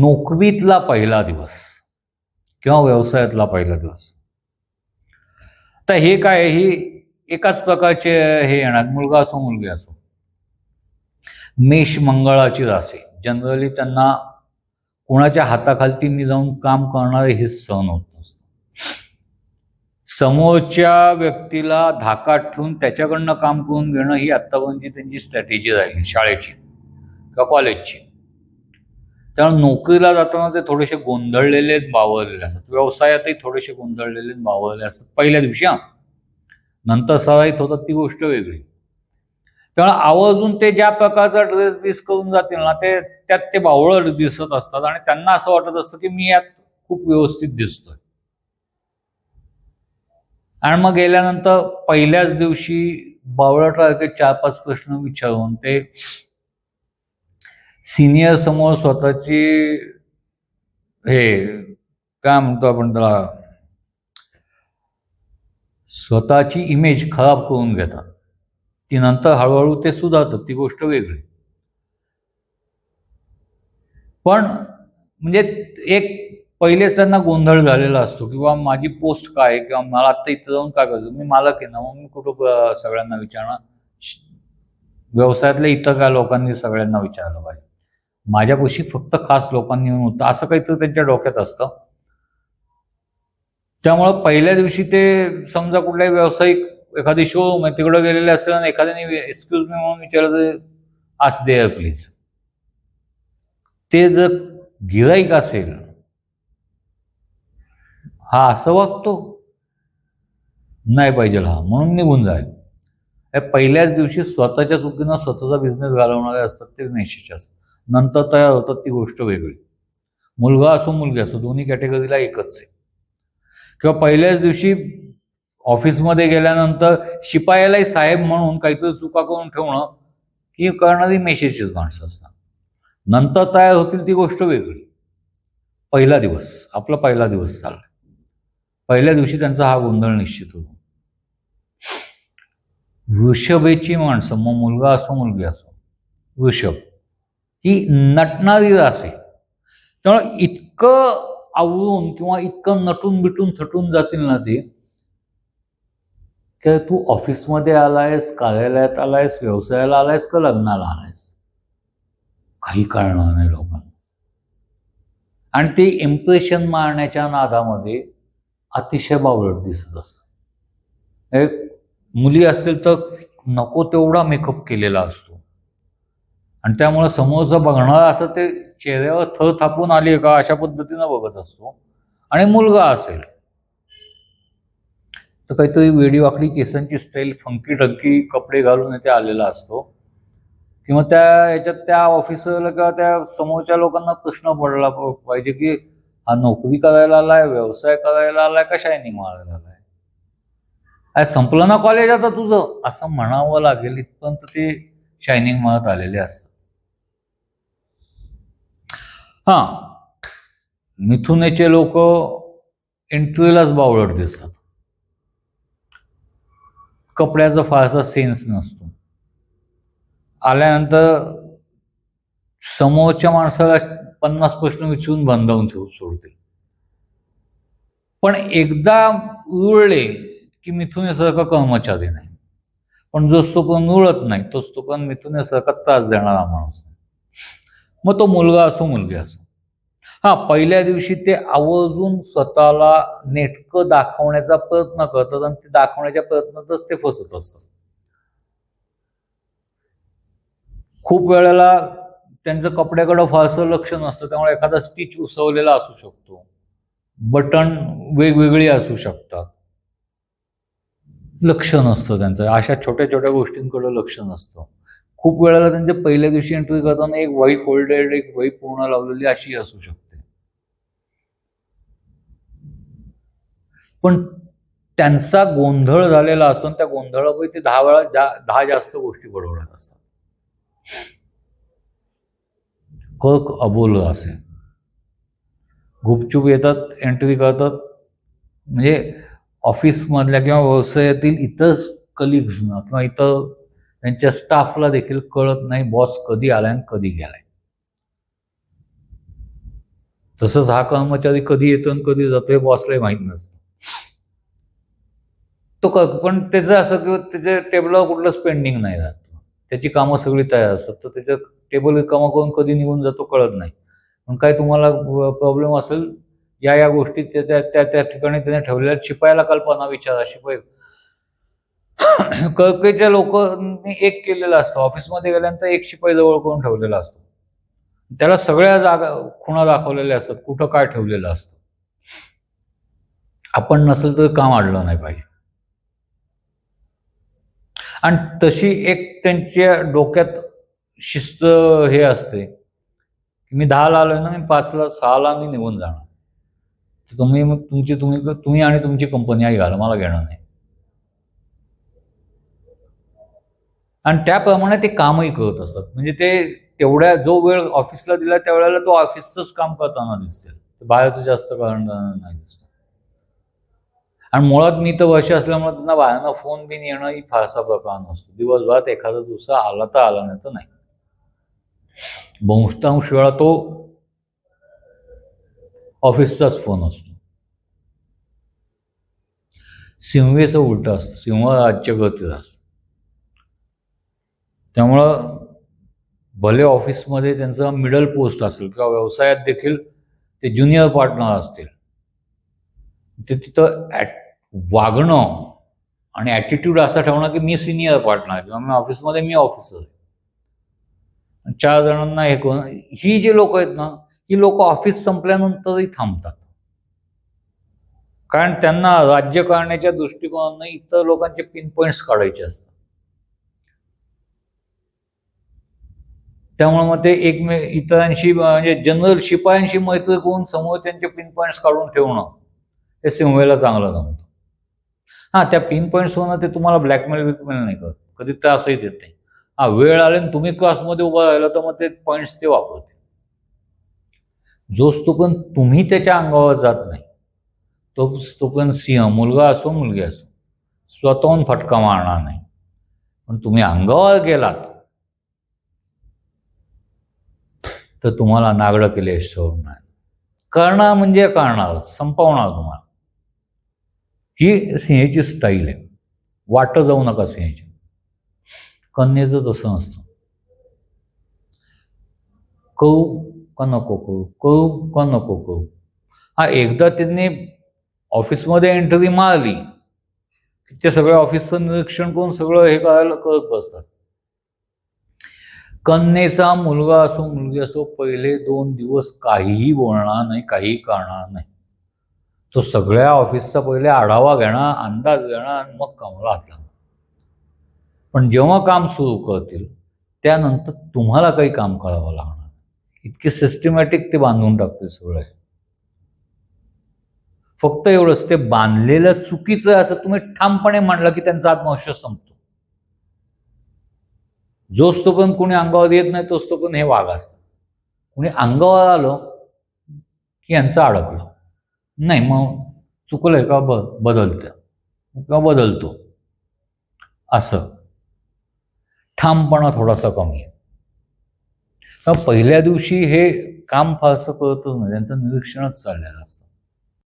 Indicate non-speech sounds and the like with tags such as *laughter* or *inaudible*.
नोकरीतला पहिला दिवस किंवा व्यवसायातला पहिला दिवस. तर हे काय ही एकाच प्रकारचे हे येणार मुलगा असो मुलगी असो. मेष मंगळाची राशी. जनरली त्यांना कोणाच्या हाताखालती मी जाऊन काम करणारे हे सहन होत नसतं. समोरच्या व्यक्तीला धाकात ठेवून त्याच्याकडनं काम करून घेणं ही आत्तापर्यंतची त्यांची स्ट्रॅटेजी राहिली शाळेची किंवा कॉलेजची त्यामुळे नोकरीला जाताना ते थोडेसे गोंधळलेले बावरलेले असतात. व्यवसायातही थोडेसे गोंधळलेले बावरलेले असतात. पहिल्या दिवशी हां. नंतर सराईत होतात ती गोष्ट वेगळी. त्यामुळे आवर्जून ते ज्या प्रकारचा ड्रेस बिस करून जातील ना ते त्यात ते बावळट दिसत असतात आणि त्यांना असं वाटत असतं की मी यात खूप व्यवस्थित दिसतोय. आणि मग गेल्यानंतर पहिल्याच दिवशी बावळटासारखे चार पाच प्रश्न विचारून ते सिनियर समोर स्वतःची हे काय म्हणतो आपण त्याला स्वतःची इमेज खराब करून घेतात. ती नंतर हळूहळू ते सुधारतात ती गोष्ट वेगळी. पण म्हणजे एक पहिलेच त्यांना गोंधळ झालेला असतो किंवा माझी पोस्ट काय आहे किंवा मला आत्ता इथं जाऊन काय करायचं? मी मालक आहे ना मग मी कुठं सगळ्यांना विचारणार? व्यवसायातल्या इतर काय लोकांनी सगळ्यांना विचारलं पाहिजे. माझ्यापाशी फक्त खास लोकांनी येऊन होतं. असं काहीतरी त्यांच्या डोक्यात असतं. त्यामुळं पहिल्या दिवशी ते समजा कुठल्याही व्यावसायिक एखादी शो मग म्हणजे तिकडं गेलेले असेल आणि एखाद्याने एक्सक्यूज मी म्हणून विचारलं तर आज देअर प्लीज ते जर गिराईक असेल हा असं वागतो? नाही पाहिजे हा म्हणून निघून जायचं पहिल्याच दिवशी स्वतःच्या चुकीनं स्वतःचा बिझनेस घालवणारे असतात ते मेशीचे असतात. नंतर तयार होतात ती गोष्ट वेगळी. मुलगा असो मुलगी असो दोन्ही कॅटेगरीला एकच आहे. किंवा पहिल्याच दिवशी ऑफिसमध्ये गेल्यानंतर शिपायालाही साहेब म्हणून काहीतरी चुका करून ठेवणं ही करणारी मेशेचीच माणसं असतात. नंतर तयार होतील ती गोष्ट वेगळी. पहिला दिवस आपला पहिला दिवस चालला पहिल्या दिवशी त्यांचा हा गोंधळ निश्चित होतो. वृषभेची माणसं मग मुलगा असो मुलगी असो वृषभ. ही नटणारी रास आहे त्यामुळे इतकं आवडून किंवा इतकं नटून बिटून थटून जातील ना ते की तू ऑफिसमध्ये आलायस कार्यालयात आलायस व्यवसायाला आलायस का लग्नाला आलायस? काही कळणार नाही लोकांना. आणि ते इम्प्रेशन मारण्याच्या नादामध्ये अतिशय बावळट दिसत असत. एक मुली असतील तर नको तेवढा मेकअप केलेला असतो. आणि त्यामुळे समोरचं बघणारा असं ते चेहऱ्यावर थ थापून आली का अशा पद्धतीनं बघत असतो. आणि मुलगा असेल. तर काहीतरी वेडी वाकडी केसांची स्टाईल फंकी टंकी कपडे घालून येथे आलेला असतो. किंवा त्या याच्यात त्या ऑफिसरला किंवा त्या समोरच्या लोकांना प्रश्न पडला पाहिजे की हा नोकरी करायला आलाय व्यवसाय करायला आलाय का शायनिंग मारायला आलाय? काय संपलं ना कॉलेज आता तुझं? असं म्हणावं लागेल. इथपर्यंत ते शायनिंग मारत आलेले असतात. हा. मिथुनेचे लोक इंटरव्ह्यूलाच बावळट दिसतात. कपड्याचा फारसा सेन्स नसतो. आल्यानंतर समोरच्या माणसाला पन्नास प्रश्न विचारून बंधावून ठेवू सोडते पण एकदा उरले की मिथुनेसारखा कर्मचारी नाही. पण जो पण उरत नाही तोच तोपर्यंत मिथुनेसारखा त्रास देणारा माणूस नाही. मग तो मुलगा असो मुलगी असो. हा पहिल्या दिवशी ते आवर्जून स्वतःला नेटकं दाखवण्याचा प्रयत्न करतात आणि ते दाखवण्याच्या प्रयत्नातच ते फसत असतात. खूप वेळेला त्यांचं कपड्याकडं फारसं लक्ष नसतं त्यामुळे एखादा स्टिच उसवलेला असू शकतो. बटन वेगवेगळी असू शकतात. लक्ष नसतं त्यांचं. अशा छोट्या छोट्या गोष्टींकडं लक्ष नसतं. खूप वेळेला त्यांच्या पहिल्या दिवशी एंट्री करताना एक वही फोल्डेड एक वही पूर्ण लावलेली अशी असू शकते. पण त्यांचा गोंधळ झालेला असतो त्या गोंधळापैकी ते दहा वेळा जा दहा जास्त गोष्टी बडवण्यात असतात. कक अबोल असे. गुपचूप येतात एंट्री करतात. म्हणजे ऑफिसमधल्या किंवा व्यवसायातील इतर कलिग्सना किंवा इतर त्यांच्या स्टाफला देखील कळत नाही बॉस कधी आलाय आणि कधी गेलाय. तसंच हा कर्मचारी कधी येतो आणि कधी जातो हे बॉसलाही माहीत नसतं. तो क पण त्याचं असं की त्याच्या टेबलावर कुठलं स्पेंडिंग नाही राहत. त्याची कामं सगळी तयार असतात. तर त्याच्या टेबल कामं करून कधी निघून जातो कळत नाही. पण काय तुम्हाला प्रॉब्लेम असेल या या गोष्टी त्या त्या त्या ठिकाणी त्याने ठेवलेल्या शिपायाला कल्पना विचारा. शिपाई *coughs* कळकेच्या लोकांनी एक केलेलं असतं. ऑफिसमध्ये गेल्यानंतर एक शिपाई जवळ करून ठेवलेला असतो. त्याला सगळ्या जागा खुणा दाखवलेल्या असतात. कुठं काय ठेवलेलं असतं. आपण नसेल तर काम अडलं नाही पाहिजे. आणि तशी एक त्यांच्या डोक्यात शिस्त हे असते मी दहाला आलोय ना मी पाचला सहाला मी निघून जाणार. तुम्ही मग तुमची तुम्ही तुम्ही आणि तुमची कंपनी आई घाला मला घेणार नाही. आणि त्याप्रमाणे ते कामही करत असतात. म्हणजे ते तेवढ्या जो वेळ ऑफिसला दिला त्यावेळेला तो ऑफिसचंच काम करताना दिसतील बाहेरचं जास्त कारण नाही दिसत. आणि मुळात मी तर वर्ष असल्यामुळे त्यांना बाहेरनं फोन बिन येणं ही फारसा प्रकार नसतो. दिवसभरात एखादा दुसरा आला तर आला नाही तर नाही. बहुतांश वेळा तो ऑफिसचाच फोन असतो. सिंहेचं उलट असतं. सिंह राज्यगतीच असतं. त्यामुळं भले ऑफिसमध्ये त्यांचा मिडल पोस्ट असेल किंवा व्यवसायात देखील ते ज्युनियर पार्टनर असतील ते तिथं ॲट वागणं आणि ॲटिट्यूड असा ठेवणं की मी सिनियर पार्टनर किंवा मी ऑफिसमध्ये मी ऑफिसर आहे. चार जणांना हे कोण ही जी लोक आहेत ना ही लोक ऑफिस संपल्यानंतरही थांबतात. कारण त्यांना राज्य करण्याच्या दृष्टिकोनानं इतर लोकांचे पिन पॉईंट्स काढायचे असतात. त्यामुळे मग ते एकमे इतरांशी म्हणजे जनरल शिपायांशी मैत्री करून समोर त्यांचे पिन पॉईंट्स काढून ठेवणं हे सिंहवेला चांगलं जमतं. हां त्या पिन पॉईंट्स होणं ते तुम्हाला ब्लॅकमेल विकमेल नाही करत. कधी त्रासही देत नाही. हा वेळ आले आणि तुम्ही क्लासमध्ये उभा राहिला तर मग ते पॉईंट्स ते वापरते जोच तोपर्यंत तुम्ही त्याच्या अंगावर जात नाही. तो तोपर्यंत सिंह मुलगा असो मुलगी असो स्वतःहून फटका मारणार नाही. पण तुम्ही अंगावर गेलात तर तुम्हाला नागडं केले सोडणार करणार म्हणजे करणार संपवणार तुम्हाला. ही सिंहेची स्टाईल आहे. वाटं जाऊ नका सिंहेची. कन्येचं तसं नसतं. कळू का नको कळू कळू का नको कळू हा एकदा त्यांनी ऑफिसमध्ये एंट्री मारली की ते सगळ्या ऑफिसचं निरीक्षण करून सगळं हे करायला करत बसतात. कन्येचा मुलगा असो मुलगी असो पहिले दोन दिवस काहीही बोलणार नाही काहीही करणार नाही. तो सगळ्या ऑफिसचा पहिले आढावा घेणार अंदाज घेणार आणि मग कामाला हात पण जेव्हा काम सुरू करतील त्यानंतर तुम्हाला काही काम करावं लागणार. इतके सिस्टमॅटिक ते बांधून टाकते सगळं. फक्त एवढंच ते बांधलेलं चुकीचं आहे असं तुम्ही ठामपणे म्हणलं की त्यांचा आत्मविश्वास संपतो. जोच पण कोणी अंगावर येत नाही तोच पण हे वाघ असतं. कोणी अंगावर आलो की यांचं अडकलं. नाही मग चुकलंय का ब बदलतं? का बदलतो? असं. ठामपणा थोडासा कमी आहे. पहिल्या दिवशी हे काम फारसं कळतच नाही. त्यांचं निरीक्षणच चाललेलं असतं.